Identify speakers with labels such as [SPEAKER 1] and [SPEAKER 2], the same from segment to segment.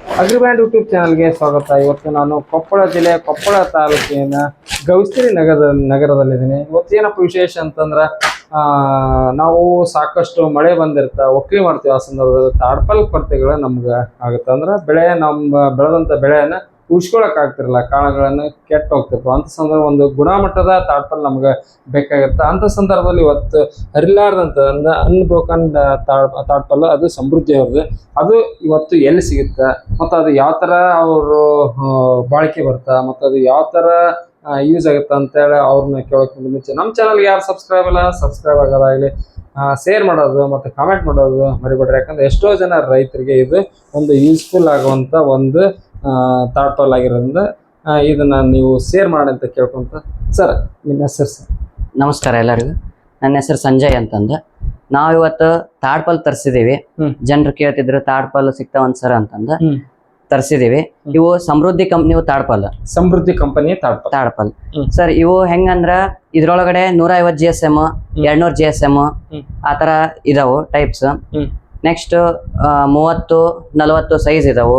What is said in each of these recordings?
[SPEAKER 1] ಅಗ್ರಿಬ್ಯಾಂಡ್ YouTube ಚಾನಲ್ಗೆ ಸ್ವಾಗತ. ಇವತ್ತು ನಾನು ಕೊಪ್ಪಳ ಜಿಲ್ಲೆ ಕೊಪ್ಪಳ ತಾಲೂಕಿನ ಗವಿಸ್ತಿರಿ ನಗರದ, ನಗರದಲ್ಲಿದ್ದೀನಿ. ಇವತ್ತು ಏನಪ್ಪ ವಿಶೇಷ ಅಂತಂದ್ರೆ ನಾವು ಸಾಕಷ್ಟು ಮಳೆ ಬಂದಿರ್ತಾ ಒಕ್ಕಲಿ ಮಾಡ್ತೀವಿ ಆ ಸಂದರ್ಭದಲ್ಲಿ. ತಾಡ್ಪಲ್ ಕೊರತೆಗಳು ನಮ್ಗೆ ಆಗುತ್ತೆ. ಅಂದ್ರೆ ಬೆಳೆ ನಮ್ಮ, ಬೆಳೆದಂಥ ಬೆಳೆಯನ್ನ ಉಳಿಸ್ಕೊಳಕ್ ಆಗ್ತಿರಲ್ಲ, ಕಾಳುಗಳನ್ನು ಕೆಟ್ಟ ಹೋಗ್ತಿರ್ತಾವ. ಅಂತ ಸಂದರ್ಭ ಒಂದು ಗುಣಮಟ್ಟದ ತಾಡ್ಪಲ್ ನಮ್ಗೆ ಬೇಕಾಗತ್ತೆ ಅಂತ ಸಂದರ್ಭದಲ್ಲಿ ಇವತ್ತು ಹರಿಲಾರ್ದಂತ ಅನ್ಬೋಕನ್ ಅನ್ಬ್ರೋಕನ್ ತಾಡ್ಪಲ್ ಅದು ಸಮೃದ್ಧಿ ಅವ್ರದ್ದು. ಅದು ಇವತ್ತು ಎಲ್ಲಿ ಸಿಗುತ್ತೆ? ಮತ್ತು ಅದು ಯಾವ ಥರ ಅವರು ಬಾಳಿಕೆ ಬರ್ತಾ, ಮತ್ತು ಅದು ಯಾವ ಥರ ಯೂಸ್ ಆಗುತ್ತೆ ಅಂತೇಳಿ ಅವ್ರನ್ನ ಕೇಳೋಕ್ಕಿಂತ ಮುಂಚೆ ನಮ್ಮ ಚಾನಲ್ಗೆ ಯಾರು ಸಬ್ಸ್ಕ್ರೈಬ್ ಇಲ್ಲ ಸಬ್ಸ್ಕ್ರೈಬ್ ಆಗೋದಾಗಲಿ ಶೇರ್ ಮಾಡೋದು ಮತ್ತು ಕಾಮೆಂಟ್ ಮಾಡೋದು ಮರಿಬೇಡ್ರಿ. ಯಾಕಂದ್ರೆ ಎಷ್ಟೋ ಜನ ರೈತರಿಗೆ ಇದು ಒಂದು ಯೂಸ್ಫುಲ್ ಆಗುವಂಥ ಒಂದು ತಾಟ್ಪಲ್ ಆಗಿರೋದ್ರಿಂದ ಇದನ್ನು ನೀವು ಶೇರ್ ಮಾಡಿ ಅಂತ ಕೇಳ್ಕೊಂತ ಸರ್ ನಿಮ್ಮ ಹೆಸರು ಸರ್
[SPEAKER 2] ನಮಸ್ಕಾರ ಎಲ್ಲರಿಗೂ. ನನ್ನ ಹೆಸರು ಸಂಜಯ್ ಅಂತಂದು. ನಾವು ಇವತ್ತು ಥಾಟ್ ತರಿಸಿದೀವಿ.
[SPEAKER 1] ತರಿಸಿದ್ದೀವಿ
[SPEAKER 2] ಜನರು ಕೇಳ್ತಿದ್ರು ತಾಡ್ಪಾಲ್ ಸಿಗ್ತಾವಂತ ಸರ್ ಅಂತಂದು. ತರಿಸಿದೀವಿ. ಇವು ಸಮೃದ್ಧಿ ಕಂಪ್ನಿವು ತಾಡ್ಪಾಲ್.
[SPEAKER 1] ಸಮೃದ್ಧಿ ಕಂಪನಿ
[SPEAKER 2] ತಾಡ್ಪಾಲ್.
[SPEAKER 1] ತಾಡ್ಪಲ್.
[SPEAKER 2] ಸರ್ ಇವು ಹೆಂಗಂದ್ರ ಇದ್ರೊಳಗಡೆ ನೂರ ಐವತ್ತು ಜಿ ಎಸ್ ಎಂ ಎರಡ್ನೂರ್ ಜಿ ಎಸ್ ಎಂ ಆತರ ಇದಾವು ಟೈಪ್ಸ್. ನೆಕ್ಸ್ಟ್ ಮೂವತ್ತು ನಲವತ್ತು ಸೈಜ್ ಇದಾವು.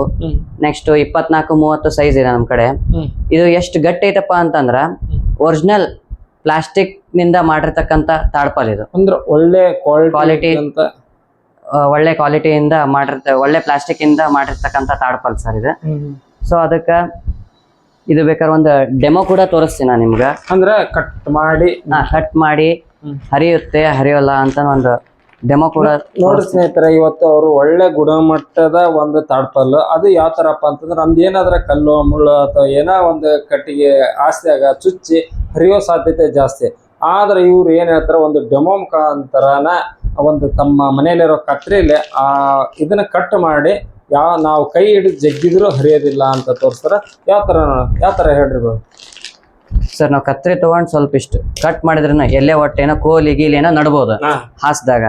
[SPEAKER 2] ನೆಕ್ಸ್ಟ್ ಇಪ್ಪತ್ನಾಲ್ಕು ಮೂವತ್ತು ಸೈಜ್ ಇದೆ ನಮ್ಮ ಕಡೆ. ಇದು ಎಷ್ಟು ಗಟ್ಟಿ ಐತಪ್ಪ ಅಂತಂದ್ರ ಒರಿಜಿನಲ್ ಪ್ಲಾಸ್ಟಿಕ್ನಿಂದ ಮಾಡಿರ್ತಕ್ಕಂತ ತಾಡ್ಪಾಲ್ ಇದು.
[SPEAKER 1] ಅಂದ್ರೆ ಒಳ್ಳೆ ಕ್ವಾಲಿಟಿ ಅಂತ
[SPEAKER 2] ಒಳ್ಳೆ ಕ್ವಾಲಿಟಿಯಿಂದ ಮಾಡಿರ್ತ ಒಳ್ಳೆ ಪ್ಲಾಸ್ಟಿಕ್ ಇಂದ ಮಾಡಿರ್ತಕ್ಕಂತ ತಾಡ್ಪಾಲ್ ಸರ್ ಇದು. ಸೊ ಅದಕ್ಕೆ ಇದು ಬೇಕಾದ್ರೆ ಒಂದು ಡೆಮೋ ಕೂಡ ತೋರಿಸ್ತೀನಿ ನಾನು ನಿಮ್ಗೆ.
[SPEAKER 1] ಅಂದ್ರೆ ಕಟ್ ಮಾಡಿ.
[SPEAKER 2] ಕಟ್ ಮಾಡಿ. ಹರಿಯುತ್ತೆ ಹರಿಯೋಲ್ಲ ಅಂತ ಒಂದು ಡೆಮೋ ಕೂಡ
[SPEAKER 1] ನೋಡಿ ಸ್ನೇಹಿತರೆ ಇವತ್ತು ಅವರು ಒಳ್ಳೆ ಗುಣಮಟ್ಟದ ಒಂದು ತಾಡ್ಪಲ್ಲು. ಅದು ಯಾವ ತರಪ್ಪ ಅಂತಂದ್ರೆ ನಮ್ದು ಏನಾದ್ರೆ ಕಲ್ಲು ಮುಳ್ಳು ಅಥವಾ ಏನೋ ಒಂದು ಕಟ್ಟಿಗೆ ಆಸ್ತಿಯಾಗ ಚುಚ್ಚಿ ಹರಿಯೋ ಸಾಧ್ಯತೆ ಜಾಸ್ತಿ. ಆದ್ರೆ ಇವ್ರು ಏನ್ ಹೇಳ್ತಾರೆ ಒಂದು ಡೆಮೋ ಮುಖಾಂತರನ ಒಂದು ತಮ್ಮ ಮನೆಯಲ್ಲಿರೋ ಕತ್ರಿಲಿ ಆ ಇದನ್ನ ಕಟ್ ಮಾಡಿ ಯಾವ ನಾವು ಕೈ ಹಿಡಿದು ಜಗ್ಗಿದ್ರು ಹರಿಯೋದಿಲ್ಲ ಅಂತ ತೋರಿಸ್ತಾರ. ಯಾವ ತರ ಯಾವ ತರ ಹೇಳ್ರಿ
[SPEAKER 2] ಸರ್ ನಾವು ಕತ್ರಿ ತಗೊಂಡ್ ಸ್ವಲ್ಪ ಇಷ್ಟು ಕಟ್ ಮಾಡಿದ್ರನ ಎಲ್ಲೇ ಹೊಟ್ಟೆನ ಕೋಲಿ ಗೀಲಿ ಏನೋ ನಡ್ಬೋದು ಹಾಸ್ದಾಗ.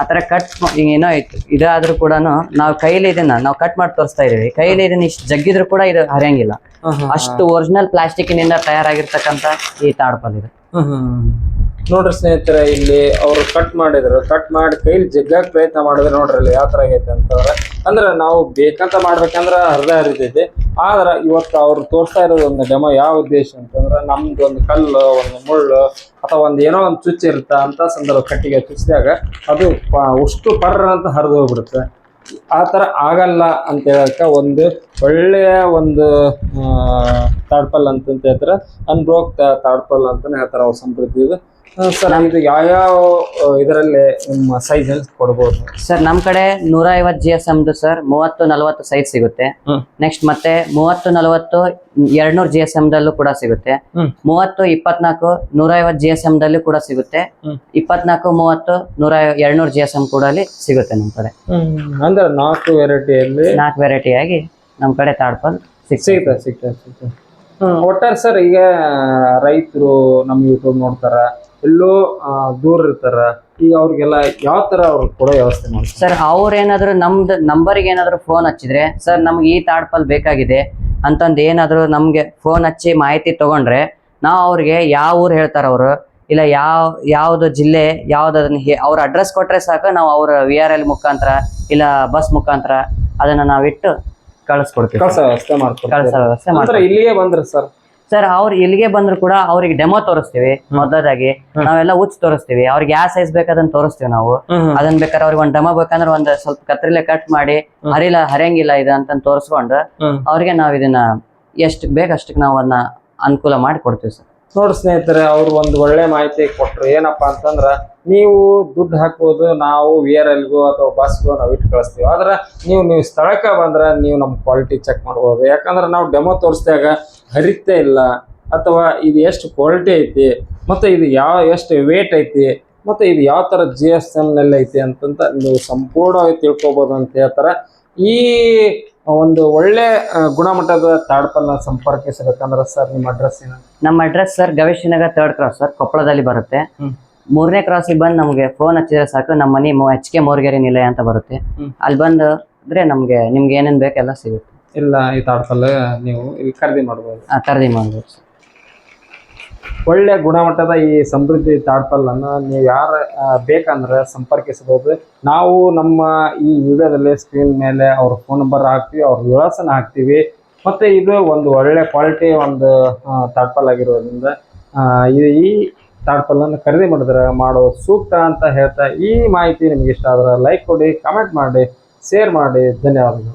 [SPEAKER 2] ಆತರ ಕಟ್ ಏನೋ ಆಯ್ತು. ಇದಾದ್ರೂ ಕೂಡ ನಾವು ಕೈಲಿ ಇದನ್ನ ನಾವು ಕಟ್ ಮಾಡಿ ತೋರಿಸ್ತಾ ಇದೀವಿ ಕೈಲಿ ಇದನ್ನ ಇಷ್ಟು ಜಗ್ಗಿದ್ರು ಕೂಡ ಇದು ಹರಿಯಂಗಿಲ್ಲ. ಅಷ್ಟು ಒರಿಜಿನಲ್ ಪ್ಲಾಸ್ಟಿಕ್ನಿಂದ ತಯಾರಾಗಿರ್ತಕ್ಕಂತ ಈ ತಾಡ್ಪಲ್ ಇದು.
[SPEAKER 1] ನೋಡ್ರಿ ಸ್ನೇಹಿತರೆ ಇಲ್ಲಿ ಅವರು ಕಟ್ ಮಾಡಿದ್ರು. ಕಟ್ ಮಾಡಿ ಕೈಲಿ ಜಗ್ಗಾಕ್ ಪ್ರಯತ್ನ ಮಾಡಿದ್ರೆ ನೋಡ್ರಿ ಯಾವ ತರ ಆಗೈತೆ ಅಂತಂದ್ರೆ ಅಂದ್ರೆ ನಾವು ಬೇಕಂತ ಮಾಡ್ಬೇಕಂದ್ರ ಹರಿದ ಹರಿತೈತಿ ಆದ್ರೆ ಇವತ್ತು ಅವ್ರು ತೋರಿಸ್ತಾ ಇರೋದು ಒಂದು ಡೆಮೋ ಯಾವ ಉದ್ದೇಶ ಅಂತಂದ್ರೆ ನಮ್ದು ಒಂದು ಕಲ್ಲು, ಒಂದು ಮುಳ್ಳು ಅಥವಾ ಒಂದು ಏನೋ ಒಂದು ಚುಚ್ಚು ಇರುತ್ತೆ ಅಂತ ಸಂದರ್ಭ ಕಟ್ಟಿಗೆ ಚುಚ್ಚಿದಾಗ ಅದು ಉಷ್ಟು ಪರ್ರ ಅಂತ ಹರಿದು ಹೋಗ್ಬಿಡುತ್ತೆ. ಆ ಥರ ಆಗಲ್ಲ ಅಂತ ಹೇಳಕ್ಕೆ ಒಂದು ಒಳ್ಳೆಯ ಒಂದು ತಾಡ್ಪಲ್ ಅಂತಂತ ಹೇಳ್ತಾರೆ. ಅನ್ಬ್ರೋಕ್ ತಾಡ್ಪಲ್ ಅಂತಲೇ ಹೇಳ್ತಾರೆ ಅವ್ರ ಇದು ಸರ್ ನಮ್ದು ಯಾವ್ಯಾವ ಇದರಲ್ಲಿ ನಿಮ್ಮ ಅಲ್ಲಿ ಕೊಡ್ಬೋದು?
[SPEAKER 2] ಸರ್ ನಮ್ ಕಡೆ ನೂರ ಐವತ್ತು ಜಿ ಎಸ್ ಎಮ್ದು ಸರ್ ಮೂವತ್ತು ನಲವತ್ತು ಸೈಜ್ ಸಿಗುತ್ತೆ. ನೆಕ್ಸ್ಟ್ ಮತ್ತೆ ಮೂವತ್ತು ನಲವತ್ತು ಎರಡ್ನೂರು ಜಿ ಎಸ್ ಎಂ ದಲ್ಲೂ ಕೂಡ ಸಿಗುತ್ತೆ. ಮೂವತ್ತು ಇಪ್ಪತ್ನಾಲ್ಕು ನೂರ ಐವತ್ತು ಜಿ ಎಸ್ ಎಂ ದಲ್ಲೂ ಕೂಡ ಸಿಗುತ್ತೆ. ಇಪ್ಪತ್ನಾಲ್ಕು ಮೂವತ್ತು ನೂರ ಎರಡ್ನೂರು ಜಿ ಎಸ್ ಎಂ ಕೂಡ ಅಲ್ಲಿ ಸಿಗುತ್ತೆ ನಮ್ ಕಡೆ.
[SPEAKER 1] ಅಂದ್ರೆ ನಾಲ್ಕು ವೆರೈಟಿಯಲ್ಲಿ
[SPEAKER 2] ನಾಲ್ಕು ವೆರೈಟಿ ಆಗಿ ನಮ್ಮ ಕಡೆ ತಾಡ್ಪಲ್ ಸಿಗ್ತದೆ
[SPEAKER 1] ಸಿಗ್ತದೆ ಸಿಗ್ತದೆ. ಒಟ್ಟಾರೆ ಸರ್ ಈಗ ರೈತರು ನಮ್ಮ ಯೂಟ್ಯೂಬ್ ನೋಡ್ತಾರ ಎಲ್ಲೋ ದೂರ ಇರ್ತಾರ ಈಗ ಅವ್ರಿಗೆಲ್ಲ ಯಾವ ತರ ಅವ್ರು ಕೊಡೋ ವ್ಯವಸ್ಥೆ ಮಾಡ್ತಾರೆ?
[SPEAKER 2] ಸರ್ ಅವ್ರ ಏನಾದ್ರು ನಮ್ದು ನಂಬರ್ಗೆ ಏನಾದ್ರು ಫೋನ್ ಹಚ್ಚಿದ್ರೆ ಸರ್ ನಮ್ಗೆ ಈ ತಾಡ್ಪಲ್ ಬೇಕಾಗಿದೆ ಅಂತಂದು ಏನಾದ್ರು ನಮ್ಗೆ ಫೋನ್ ಹಚ್ಚಿ ಮಾಹಿತಿ ತಗೊಂಡ್ರೆ ನಾವು ಅವ್ರಿಗೆ ಯಾವ ಊರು ಹೇಳ್ತಾರ ಅವರು ಇಲ್ಲ ಯಾವ ಯಾವ್ದು ಜಿಲ್ಲೆ ಯಾವ್ದು ಅದನ್ನ ಅವ್ರ ಅಡ್ರೆಸ್ ಕೊಟ್ರೆ ಸಾಕು ನಾವು ಅವ್ರ ವಿ ಆರ್ ಎಲ್ ಮುಖಾಂತರ ಇಲ್ಲ ಬಸ್ ಮುಖಾಂತರ ಅದನ್ನ ನಾವಿಟ್ಟು ಕಳಿಸ್ಕೊಡ್ತೀವಿ
[SPEAKER 1] ಕಳ್ಸ ವ್ಯವಸ್ಥೆ
[SPEAKER 2] ವ್ಯವಸ್ಥೆ
[SPEAKER 1] ಇಲ್ಲಿಗೆ ಬಂದ್ರೆ ಸರ್.
[SPEAKER 2] ಸರ್ ಅವ್ರು ಇಲ್ಲಿಗೆ ಬಂದ್ರು ಕೂಡ ಅವ್ರಿಗೆ ಡೆಮೋ ತೋರಿಸ್ತೀವಿ ಮೊದಲಾಗಿ. ನಾವೆಲ್ಲ ಉಚ್ಚ ತೋರಿಸ್ತೀವಿ. ಅವ್ರಿಗೆ ಯಾವ ಸೈಜ್ ಬೇಕದನ್ನ ತೋರಿಸ್ತೀವಿ ನಾವು. ಅದನ್ನ ಬೇಕಾದ್ರೆ ಅವ್ರಿಗೆ ಒಂದ್ ಡೆಮೋ ಬೇಕಂದ್ರೆ ಒಂದ್ ಸ್ವಲ್ಪ ಕತ್ರಿಲೆ ಕಟ್ ಮಾಡಿ. ಹರಿಲ್ಲ ಹರಿಯಂಗಿಲ್ಲ ಇದು ಅಂತ ತೋರಿಸ್ಕೊಂಡು ಅವ್ರಿಗೆ ನಾವ್ ಇದನ್ನ ಎಷ್ಟು ಬೇಕಷ್ಟಕ್ಕೆ ನಾವು ಅದನ್ನ ಅನುಕೂಲ ಮಾಡಿ ಕೊಡ್ತೀವಿ ಸರ್.
[SPEAKER 1] ನೋಡಿ ಸ್ನೇಹಿತರೆ, ಅವ್ರು ಒಂದು ಒಳ್ಳೆ ಮಾಹಿತಿ ಕೊಟ್ಟರು ಏನಪ್ಪ ಅಂತಂದ್ರೆ, ನೀವು ದುಡ್ಡು ಹಾಕ್ಬೋದು, ನಾವು ವಿ ಆರ್ ಎಲ್ಗೂ ಅಥವಾ ಬಸ್ಗೂ ನಾವು ಇಟ್ಟು ಕಳಿಸ್ತೀವಿ. ಆದ್ರೆ ನೀವು ನೀವು ಸ್ಥಳಕ್ಕೆ ಬಂದ್ರೆ ನೀವು ನಮ್ಮ ಕ್ವಾಲಿಟಿ ಚೆಕ್ ಮಾಡ್ಬೋದು. ಯಾಕಂದ್ರೆ ನಾವು ಡೆಮೋ ತೋರಿಸಿದಾಗ ಹರಿತೇ ಇಲ್ಲ. ಅಥವಾ ಇದು ಎಷ್ಟು ಕ್ವಾಲಿಟಿ ಐತಿ, ಮತ್ತು ಇದು ಯಾವ, ಎಷ್ಟು ವೇಟ್ ಐತಿ, ಮತ್ತು ಇದು ಯಾವ ಥರ ಜಿ ಎಸ್ ಎಮ್ನಲ್ಲಿ ಐತಿ ಅಂತಂತ ನೀವು ಸಂಪೂರ್ಣವಾಗಿ ತಿಳ್ಕೊಬೋದು ಅಂತ ಹೇಳ್ತಾರೆ. ಈ ಒಂದು ಒಳ್ಳೆ ಗುಣಮಟ್ಟದ ತಾಡ್ಪಲ್ನ ಸಂಪರ್ಕಿಸಬೇಕಂದ್ರೆ ಸರ್ ನಿಮ್ಮ ಅಡ್ರೆಸ್ ಏನು?
[SPEAKER 2] ನಮ್ಮ address sir Gaveshinagar third cross sir ಕೊಪ್ಪಳದಲ್ಲಿ ಬರುತ್ತೆ. ಮೂರನೇ ಕ್ರಾಸಿಗೆ ಬಂದು ನಮಗೆ ಫೋನ್ ಹಚ್ಚಿದ್ರೆ ಸಾಕು ನಮ್ಮ ಮನೆ ಎಚ್ ಕೆ ಮೋರ್ಗೆರಿ ನಿಲಯ ಅಂತ ಬರುತ್ತೆ. ಅಲ್ಲಿ ಬಂದು ಅಂದ್ರೆ ನಮ್ಗೆ ನಿಮ್ಗೆ ಏನೇನ್ ಬೇಕೆಲ್ಲ ಸಿಗುತ್ತೆ.
[SPEAKER 1] ಇಲ್ಲ ಈ ತಾಡ್ಪಲ್ ನೀವು ಇಲ್ಲಿ ಖರೀದಿ ಮಾಡ್ಬೋದು.
[SPEAKER 2] ಖರೀದಿ ಮಾಡ್ಬೋದು. ಸರ್
[SPEAKER 1] ಒಳ್ಳೆ ಗುಣಮಟ್ಟದ ಈ ಸಮೃದ್ಧಿ ತಾಡ್ಪಲ್ಲನ್ನು ನೀವು ಯಾರು ಬೇಕಂದ್ರೆ ಸಂಪರ್ಕಿಸಬಹುದು ನಾವು ನಮ್ಮ ಈ ವಿಡಿಯೋದಲ್ಲಿ ಸ್ಕ್ರೀನ್ ಮೇಲೆ ಅವ್ರ ಫೋನ್ ನಂಬರ್ ಹಾಕ್ತೀವಿ, ಅವ್ರ ವಿಳಾಸನ ಹಾಕ್ತೀವಿ. ಮತ್ತು ಇದು ಒಂದು ಒಳ್ಳೆ ಕ್ವಾಲಿಟಿ ಒಂದು ತಾಡ್ಪಲ್ ಆಗಿರೋದ್ರಿಂದ ಇದು ಈ- ಈ ತಾಡ್ಪಲ್ಲನ್ನು ಖರೀದಿ ಮಾಡಿದ್ರೆ ಮಾಡೋ ಸೂಕ್ತ ಅಂತ ಹೇಳ್ತಾ ಈ ಮಾಹಿತಿ ನಿಮ್ಗೆ ಇಷ್ಟ ಆದರೆ ಲೈಕ್ ಕೊಡಿ ಕಮೆಂಟ್ ಮಾಡಿ ಶೇರ್ ಮಾಡಿ. ಧನ್ಯವಾದಗಳು.